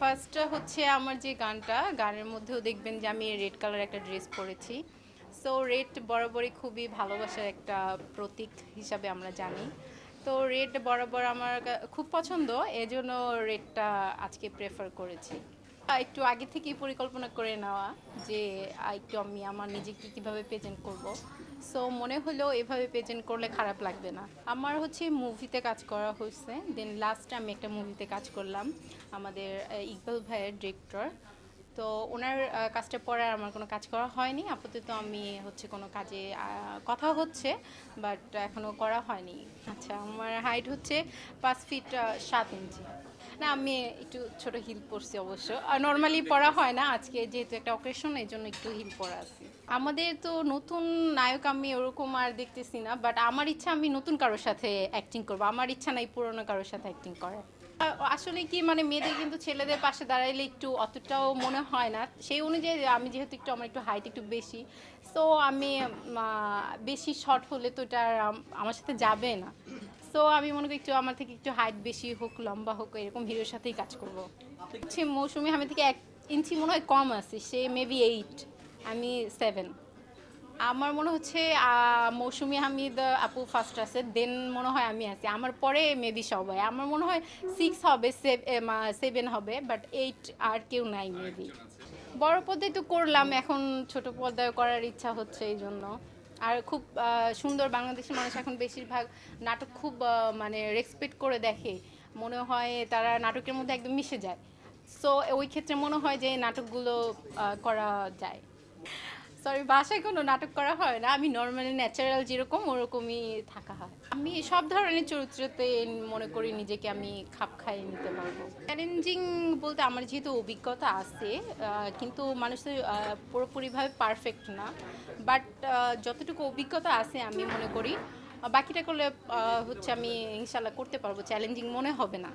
First হচ্ছে আমার যে গানটা, গানের মধ্যেও দেখবেন যে আমি রেড কালার একটা ড্রেস পরেছি। সো রেড বরাবরই খুবই ভালোবাসার একটা প্রতীক হিসাবে আমরা জানি। তো রেড বরাবর আমার খুব পছন্দ, এজন্য রেডটা আজকে প্রেফার করেছি। একটু আগে থেকেই পরিকল্পনা করে নেওয়া যে একটু আমি আমার নিজেকে কীভাবে প্রেজেন্ট করব। সো মনে হলো এভাবে প্রেজেন্ট করলে খারাপ লাগবে না। আমার হচ্ছে মুভিতে কাজ করা হয়েছে। দেন লাস্ট আমি একটা মুভিতে কাজ করলাম, আমাদের ইকবাল ভাইয়ের ডিরেক্টর তো ওনার কাজটা পরে আমার কোনো কাজ করা হয়নি। আপাতত আমি হচ্ছে কোনো কাজে কথা হচ্ছে বাট এখনও করা হয়নি। আচ্ছা আমার হাইট হচ্ছে পাঁচ ফিট সাত ইঞ্চি না, আমি একটু ছোট হিল পরছি অবশ্য। আর নর্মালি পরা হয় না, আজকে যেহেতু একটা অকেশন এই জন্য একটু হিল পরা আছি। আমাদের তো নতুন নায়ক আমি ওরকম আর দেখতেছি না বাট আমার ইচ্ছা আমি নতুন কারোর সাথে অ্যাক্টিং করব। আমার ইচ্ছা নাই পুরনো কারোর সাথে অ্যাক্টিং করার। আসলে কি মানে মেয়েদের কিন্তু ছেলেদের পাশে দাঁড়াইলে একটু অতটাও মনে হয় না। সেই অনুযায়ী আমি যেহেতু একটু, আমার একটু হাইট একটু বেশি সো আমি বেশি শর্ট হলে তো এটা আমার সাথে যাবে না। সো আমি মনে করি একটু আমার থেকে একটু হাইট বেশি হোক, লম্বা হোক, এরকম হিরোর সাথেই কাজ করব। হচ্ছে মৌসুমি আমি থেকে এক ইঞ্চি মনে হয় কম আছে, সে মেবি এইট আমি সেভেন আমার মনে হচ্ছে মৌসুমী হামিদ আপু ফার্স্ট আছে দেন মনে হয় আমি আছি। আমার পরে মেবি সবাই। আমার মনে হয় সিক্স হবে সেভেন হবে বাট এইট আর কেউ নাই মেবি বড় পর্দায় তো করলাম, এখন ছোট পর্দায় করার ইচ্ছা হচ্ছে এই জন্য। আর খুব সুন্দর বাংলাদেশের মানুষ এখন বেশিরভাগ নাটক খুব মানে রেসপেক্ট করে দেখে। মনে হয় তারা নাটকের মধ্যে একদম মিশে যায়। সো ওই ক্ষেত্রে মনে হয় যে নাটকগুলো করা যায়। সরি বাসায় কোনো নাটক করা হয় না। আমি নর্মালি ন্যাচারাল যেরকম ওরকমই থাকা হয়। আমি সব ধরনের চরিত্রতে মনে করি নিজেকে আমি খাপ খাইয়ে নিতে পারব। চ্যালেঞ্জিং বলতে আমার যেহেতু অভিজ্ঞতা আছে কিন্তু মানুষের আহ, পুরোপুরিভাবে পারফেক্ট না। বাট যতটুকু অভিজ্ঞতা আছে আমি মনে করি। বাকিটা করলে হচ্ছে আমি ইনশাল্লাহ করতে পারব। চ্যালেঞ্জিং মনে হবে না।